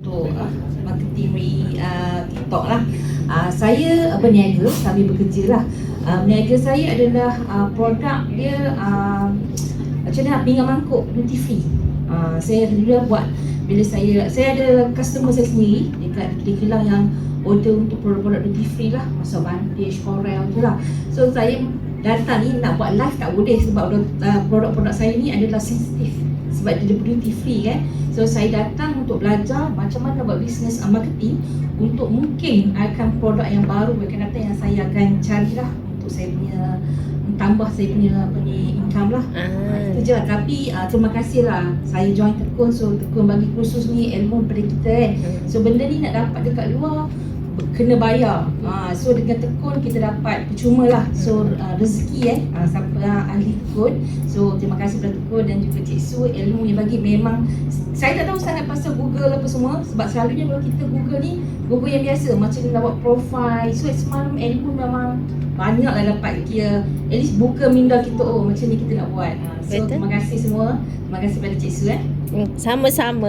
untuk uh, marketing uh, TikTok lah. Uh, saya uh, berniaga sambil bekerja lah. Uh, berniaga saya adalah uh, produk dia uh, macam mana pinggan mangkuk duty free. Uh, saya dulu buat bila saya saya ada customer saya sendiri dekat di kilang yang order untuk produk-produk duty free lah macam Vantage, Corel tu lah. So saya datang ni nak buat live tak boleh sebab uh, produk-produk saya ni adalah sensitif sebab dia duty free kan. So saya datang untuk belajar macam mana buat bisnes uh, marketing untuk mungkin akan produk yang baru akan datang yang saya akan carilah untuk saya punya tambah saya punya apa ni income lah. Ah. Itu je lah. Tapi uh, terima kasih lah saya join Tekun so Tekun bagi kursus ni ilmu daripada kita kan. So benda ni nak dapat dekat luar kena bayar. Uh, so dengan tekun kita dapat percuma lah. So uh, rezeki eh uh, siapa uh, ahli tekun. So terima kasih kepada tekun dan juga Cik Su ilmu yang bagi memang saya tak tahu sangat pasal Google apa semua sebab selalunya kalau kita Google ni Google yang biasa macam nak buat profile. So semalam ilmu memang banyak lah dapat kira at least buka minda kita oh macam ni kita nak buat. Uh, so Betul. terima kasih semua. Terima kasih pada Cik Su eh. Sama-sama.